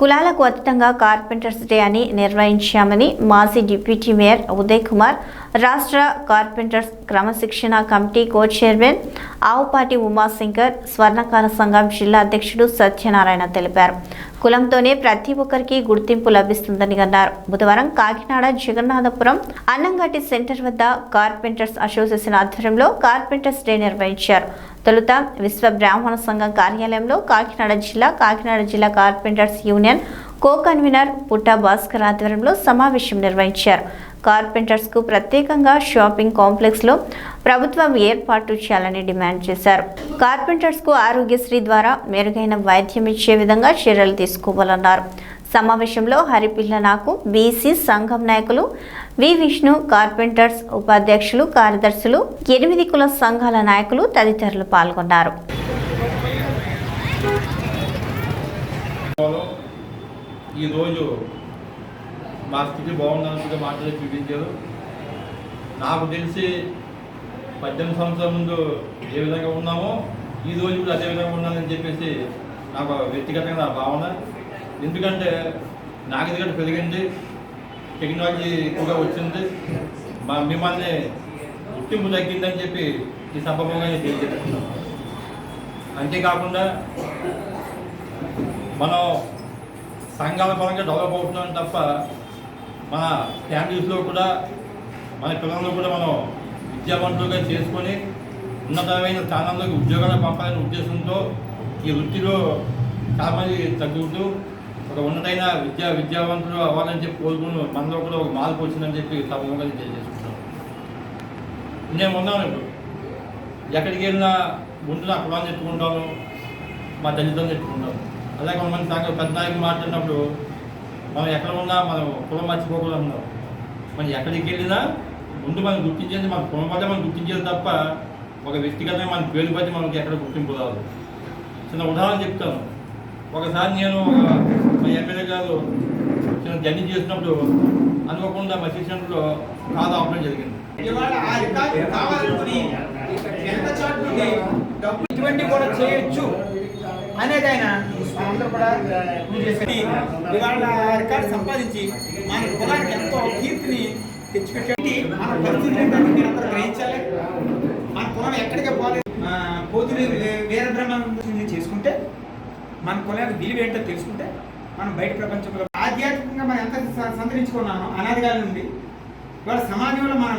కులాలకు అతీతంగా carpenters day అని నిర్వహించామని మాజీ డిప్యూటీ మేయర్ ఉదయ్ కుమార్ రాష్ట్ర కార్పెంటర్స్ క్రమశిక్షణ committee co chairman Avupati Umashankar స్వర్ణకార సంఘం జిల్లా అధ్యక్షుడు సత్యనారాయణ తెలిపారు. కులంతోనే ప్రతి ఒక్కరికి గుర్తింపు లభిస్తుందని అన్నారు. బుధవారం కాకినాడ జగన్నాథపురం అన్నంగట్టి సెంటర్ వద్ద కార్పెంటర్స్ అసోసియేషన్ ఆధ్వర్యంలో కార్పెంటర్స్ డే నిర్వహించారు. తొలుత విశ్వ బ్రాహ్మణ సంఘం కార్యాలయంలో కాకినాడ జిల్లా కాకినాడ జిల్లా కార్పెంటర్స్ యూనియన్ కో కన్వీనర్ పుట్ట భాస్కర్ ఆధ్వర్యంలో సమావేశం నిర్వహించారు. కార్పెంటర్స్కు ప్రత్యేకంగా షాపింగ్ కాంప్లెక్స్లో ప్రభుత్వం ఏర్పాటు చేయాలని డిమాండ్ చేశారు. కార్పెంటర్స్కు ఆరోగ్యశ్రీ ద్వారా మెరుగైన వైద్యం ఇచ్చే విధంగా చర్యలు తీసుకోవాలన్నారు. సమావేశంలో హరిపిల్ల నాకు బీసీ సంఘం నాయకులు వి విష్ణు కార్పెంటర్స్ ఉపాధ్యక్షులు కార్యదర్శులు ఎనిమిది కుల సంఘాల నాయకులు తదితరులు పాల్గొన్నారు. ఈరోజు మా స్థితి బాగుందన్నట్టుగా మాటలు చూపించారు. నాకు తెలిసి పద్దెనిమిది సంవత్సరాల ముందు ఏ విధంగా ఉన్నామో ఈ రోజు కూడా అదే విధంగా ఉండాలని చెప్పేసి నాకు వ్యక్తిగతంగా నా భావన. ఎందుకంటే నాగరికత పెరిగింది టెక్నాలజీ ఎక్కువగా వచ్చింది. మా మిమ్మల్ని గుర్తింపు తగ్గిందని చెప్పి ఈ సంభవంగా నేను తెలియజేస్తున్నాను. అంతేకాకుండా మనం సంఘాల పరంగా డెవలప్ అవుతున్నాం తప్ప మన ఫ్యామిలీస్లో కూడా మన పిల్లల్లో కూడా మనం విద్యావంతులుగా చేసుకొని ఉన్నతమైన స్థానంలోకి ఉద్యోగాలు పంపాలనే ఉద్దేశంతో ఈ వృత్తిలో చాలామంది తగ్గుతూ ఒక ఉన్నతమైన విద్యా విద్యావంతులు అవ్వాలని చెప్పి కోరుకుని మనలో కూడా ఒక మార్పు వచ్చిందని చెప్పి సమూహంగా తెలియజేసుకుంటాం నేను ఉన్నాను ఇప్పుడు. ఎక్కడికి వెళ్ళినా ముందు నా కులాన్ని ఎత్తుకుంటాను మా తల్లిదండ్రులు ఎత్తుకుంటాను. అలాగే కొంతమంది సంఘ పెద్ద నాయకులు మాట్లాడినప్పుడు మనం ఎక్కడ ఉన్నా మనం కులం మర్చిపోకుండా ఉన్నాం. మనం ఎక్కడికి వెళ్ళినా ముందు మనం గుర్తించేది మన కులం పట్ల మనం గుర్తించేది తప్ప ఒక వ్యక్తిగతంగా మన పేరు బట్టి మనకి ఎక్కడ గుర్తింపు రాదు. చిన్న ఉదాహరణ చెప్తాను. ఒకసారి నేను ఒక మా ఎమ్మెల్యే గారు చిన్న జర్నీ చేసినప్పుడు అనుకోకుండా మా సెంటర్లో కాదు ఆపడం జరిగింది. ఇటువంటి కూడా చేయొచ్చు అనేది ఆయన కూడా ఇవాళ రికార్డు సంపాదించి మన కులానికి ఎంతో కీర్తిని తెచ్చిపెట్టి మన పరిస్థితులు మీరందరూ గ్రహించాలి. మన కులం ఎక్కడికి పోలేదు. ఆ, వేరే వీరబ్రహ్మ చేసుకుంటే మన కులానికి విలువ ఏంటో తెలుసుకుంటే మనం బయట ప్రపంచంలో ఆధ్యాత్మికంగా మనం ఎంత సంతరించుకున్నామో అనాదిగాల నుండి ఇవాళ సమాజంలో మనం